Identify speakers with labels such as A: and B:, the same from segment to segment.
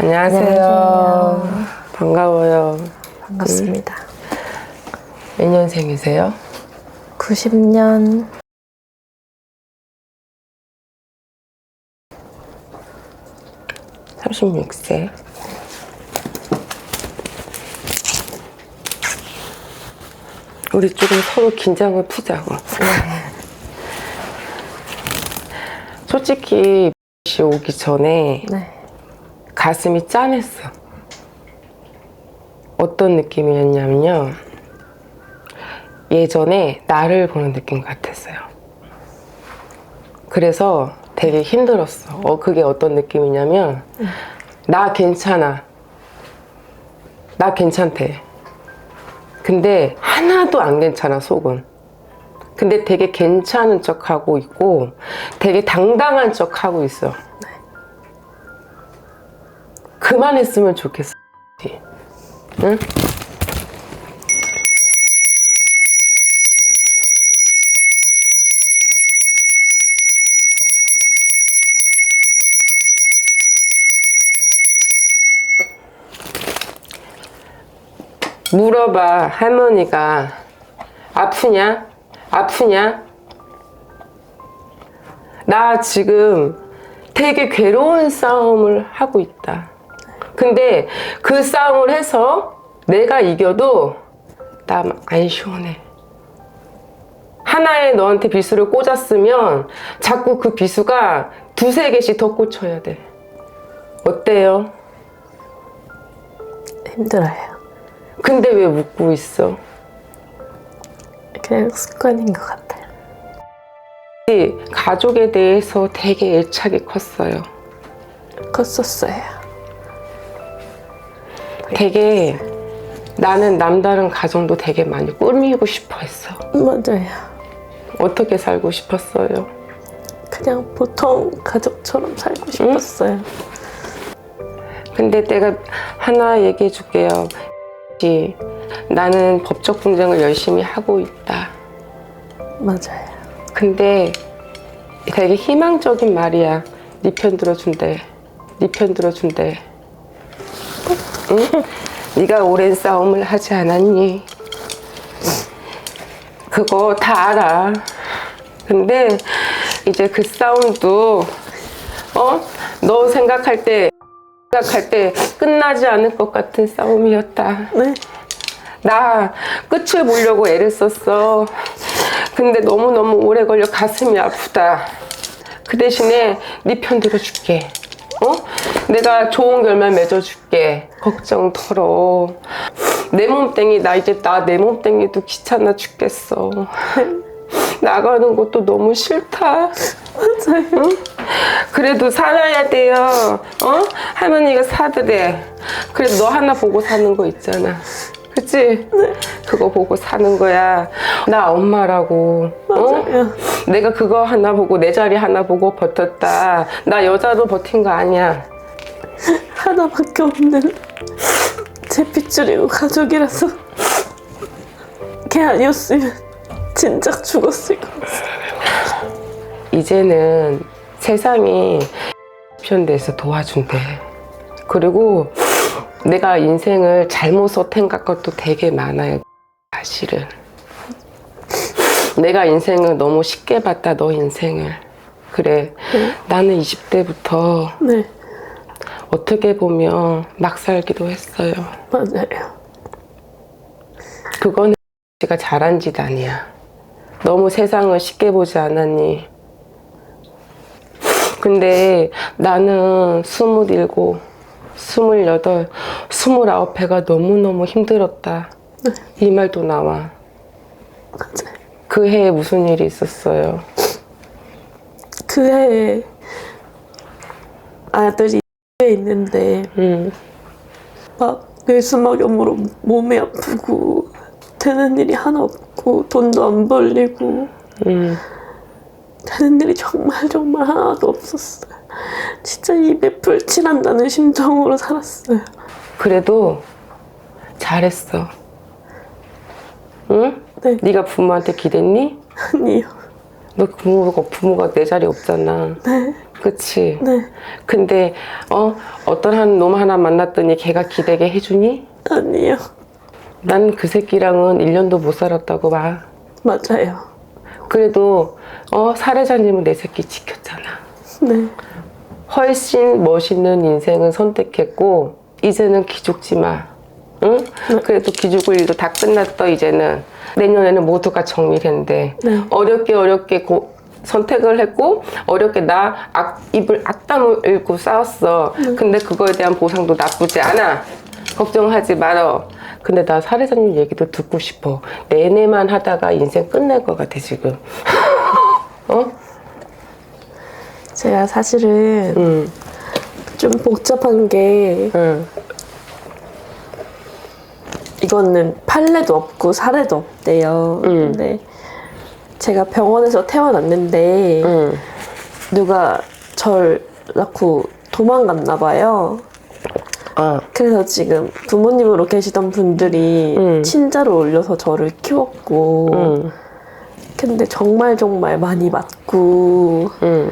A: 안녕하세요. 반가워요.
B: 반갑습니다.
A: 몇 년생이세요?
B: 90년
A: 36세. 우리 조금 서로 긴장을 푸자고. 솔직히 씨 오기 전에
B: 네.
A: 가슴이 짠했어. 어떤 느낌이었냐면요. 예전에 나를 보는 느낌 같았어요. 그래서 되게 힘들었어. 어, 그게 어떤 느낌이냐면, 나 괜찮아. 나 괜찮대. 근데 하나도 안 괜찮아, 속은. 근데 되게 괜찮은 척 하고 있고, 되게 당당한 척 하고 있어. 그만했으면 좋겠어. 응? 물어봐 할머니가 아프냐? 아프냐? 나 지금 되게 괴로운 싸움을 하고 있다. 근데 그 싸움을 해서 내가 이겨도 나 안 시원해. 하나에 너한테 비수를 꽂았으면 자꾸 그 비수가 두세 개씩 더 꽂혀야 돼. 어때요?
B: 힘들어요.
A: 근데 왜 묻고 있어?
B: 그냥 습관인 것 같아요.
A: 이 가족에 대해서 되게 애착이 컸어요.
B: 컸었어요.
A: 되게 나는 남다른 가정도 되게 많이 꾸미고 싶어 했어.
B: 맞아요.
A: 어떻게 살고 싶었어요?
B: 그냥 보통 가족처럼 살고 싶었어요.
A: 근데 내가 하나 얘기해 줄게요. 이, 나는 법적 분쟁을 열심히 하고 있다.
B: 맞아요.
A: 근데 되게 희망적인 말이야. 네 편 들어준대. 네 편 들어준대. 응? 네가 오랜 싸움을 하지 않았니? 그거 다 알아. 근데 이제 그 싸움도 어? 너 생각할 때 생각할 때 끝나지 않을 것 같은 싸움이었다.
B: 네.
A: 나 끝을 보려고 애를 썼어. 근데 너무너무 오래 걸려 가슴이 아프다. 그 대신에 네 편 들어줄게. 어? 내가 좋은 결말 맺어줄게. 걱정 덜어. 내 몸땡이, 나 이제 나 내 몸땡이도 귀찮아 죽겠어. 나가는 것도 너무 싫다.
B: 맞아요.
A: 그래도 살아야 돼요. 어? 할머니가 사드래. 그래도 너 하나 보고 사는 거 있잖아. 그치? 그거 보고 사는 거야. 나 엄마라고. 어?
B: 맞아요.
A: 내가 그거 하나 보고 내 자리 하나 보고 버텼다. 나 여자로 버틴 거 아니야.
B: 하나밖에 없는 제 핏줄이고 가족이라서 걔 아니었으면 진작 죽었을 것 같아요.
A: 이제는 세상이 편돼서 도와준대. 그리고 내가 인생을 잘못 선택한 것도 되게 많아요. 사실은. 내가 인생을 너무 쉽게 봤다, 너 인생을. 그래. 나는 20대부터
B: 네.
A: 어떻게 보면 막 살기도 했어요.
B: 맞아요.
A: 그거는 제가 잘한 짓 아니야. 너무 세상을 쉽게 보지 않았니? 근데 나는 스물일곱, 스물여덟, 스물아홉 해가 너무너무 힘들었다. 이 말도 나와.
B: 맞아요.
A: 그 해에 무슨 일이 있었어요?
B: 그그 해에 아들이 에 있는데
A: 음.
B: 막 뇌수막염으로 몸이 아프고 되는 일이 하나 없고 돈도 안 벌리고
A: 음.
B: 되는 일이 정말 정말 하나도 없었어요. 진짜 입에 불칠한다는 심정으로 살았어요.
A: 그래도 잘했어. 응?
B: 네.
A: 네가 부모한테 기댔니?
B: 아니요.
A: 너 부모가 부모가 내 자리 없잖아.
B: 네.
A: 그치?
B: 네.
A: 근데 어 어떤 한 놈 하나 만났더니 걔가 기대게 해주니?
B: 아니요.
A: 난 그 새끼랑은 1년도 못 살았다고 봐.
B: 맞아요.
A: 그래도 어 사례자님은 내 새끼 지켰잖아.
B: 네.
A: 훨씬 멋있는 인생을 선택했고 이제는 기죽지 마. 응? 그래도 기죽을 일도 다 끝났어 이제는 내년에는 모두가 정밀인데
B: 네.
A: 어렵게 어렵게 고- 선택을 했고 어렵게 나 악, 입을 악담을고 싸웠어. 근데 그거에 대한 보상도 나쁘지 않아. 걱정하지 말어. 근데 나 사례자님 얘기도 듣고 싶어. 내내만 하다가 인생 끝낼 것 같아 지금. 어?
B: 제가 사실은
A: 응.
B: 좀 복잡한 게
A: 응.
B: 이거는 판례도 없고 사례도 없대요.
A: 음.
B: 근데 제가 병원에서 태어났는데
A: 응.
B: 누가 절 낳고 도망갔나 봐요.
A: 어.
B: 그래서 지금 부모님으로 계시던 분들이
A: 음.
B: 친자로 올려서 저를 키웠고
A: 응.
B: 근데 정말 정말 많이 맞고
A: 응.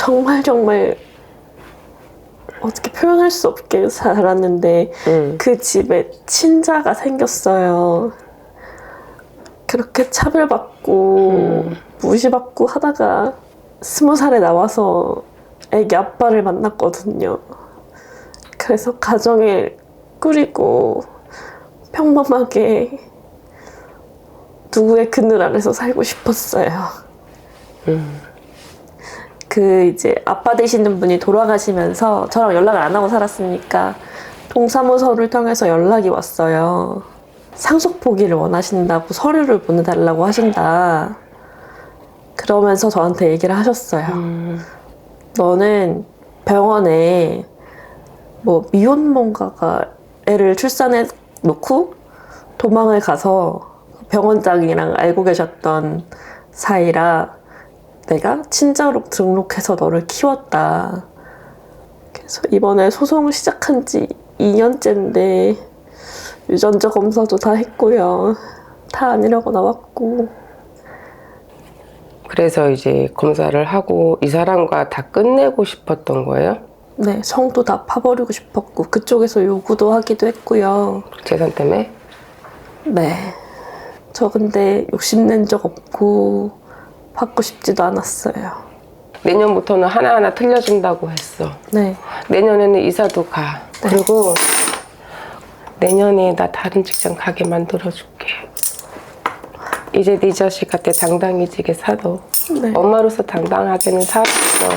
B: 정말 정말 어떻게 표현할 수 없게 살았는데
A: 응.
B: 그 집에 친자가 생겼어요. 그렇게 차별받고 무시받고 하다가 스무 살에 나와서 애기 아빠를 만났거든요. 그래서 가정을 꾸리고 평범하게 누구의 그늘 아래서 살고 싶었어요. 그 이제 아빠 되시는 분이 돌아가시면서 저랑 연락을 안 하고 살았으니까 동사무소를 통해서 연락이 왔어요. 상속 포기를 원하신다고 서류를 보내달라고 하신다. 그러면서 저한테 얘기를 하셨어요. 너는 병원에 뭐 미혼모가가 애를 출산해 놓고 도망을 가서 병원장이랑 알고 계셨던 사이라 내가 친자로 등록해서 너를 키웠다. 그래서 이번에 소송 시작한 지 2년째인데 유전자 검사도 다 했고요. 다 아니라고 나왔고
A: 그래서 이제 검사를 하고 이 사람과 다 끝내고 싶었던 거예요?
B: 네 성도 다 파버리고 싶었고 그쪽에서 요구도 하기도 했고요.
A: 재산 때문에?
B: 네. 저 근데 욕심낸 적 없고 받고 싶지도 않았어요.
A: 내년부터는 하나하나 틀려준다고 했어.
B: 네.
A: 내년에는 이사도 가. 그리고 내년에 나 다른 직장 가게 만들어줄게. 이제 네 자식 한테 당당해지게 살아.
B: 네.
A: 엄마로서 당당하게는 살았어.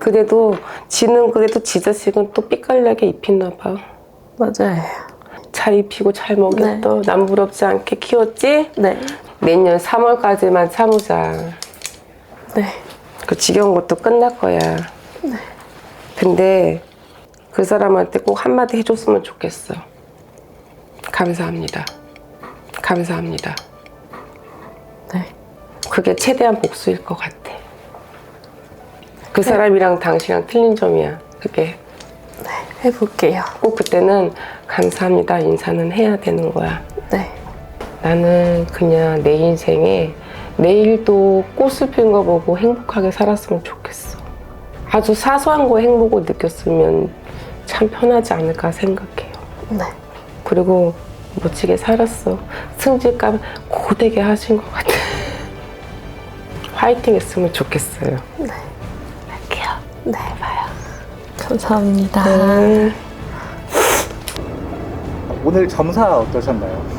A: 그래도 지는 그래도 지 자식은 또 삐깔나게 입히나 봐.
B: 맞아요.
A: 잘 입히고 잘 먹였어. 남 부럽지 않게 키웠지?
B: 네.
A: 내년 3월까지만 참으자.
B: 네.
A: 그 지겨운 것도 끝날 거야. 근데 그 사람한테 꼭 한마디 해줬으면 좋겠어. 감사합니다. 감사합니다.
B: 네.
A: 그게 최대한 복수일 것 같아. 그 사람이랑 당신이랑 틀린 점이야. 그게
B: 해볼게요.
A: 꼭 그때는 감사합니다 인사는 해야 되는 거야.
B: 네.
A: 나는 그냥 내 인생에 내일도 꽃을 핀거 보고 행복하게 살았으면 좋겠어. 아주 사소한 거 행복을 느꼈으면 참 편하지 않을까 생각해요.
B: 네.
A: 그리고 멋지게 살았어. 승질감 고되게 하신 것 같아. 화이팅 했으면 좋겠어요.
B: 할게요. 네, 봐요. 감사합니다.
A: 음.
C: 오늘 점사 어떠셨나요?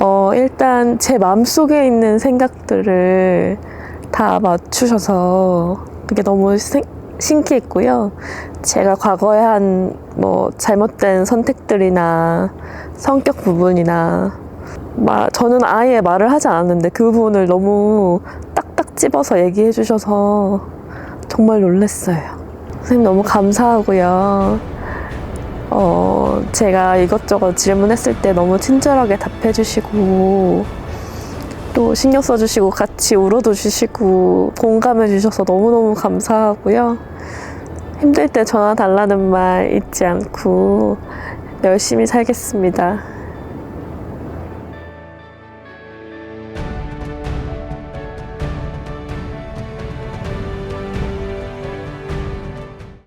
B: 어, 일단 제 마음속에 있는 생각들을 다 맞추셔서 그게 너무 생- 신기했고요. 제가 과거에 한 뭐 잘못된 선택들이나 성격 부분이나 마, 저는 아예 말을 하지 않았는데 그 부분을 너무 딱딱 집어서 얘기해 주셔서 정말 놀랐어요. 선생님 너무 감사하고요. 어, 제가 이것저것 질문했을 때 너무 친절하게 답해주시고, 또 신경 써주시고, 같이 울어도 주시고, 공감해 주셔서 너무너무 감사하고요. 힘들 때 전화 달라는 말 잊지 않고, 열심히 살겠습니다.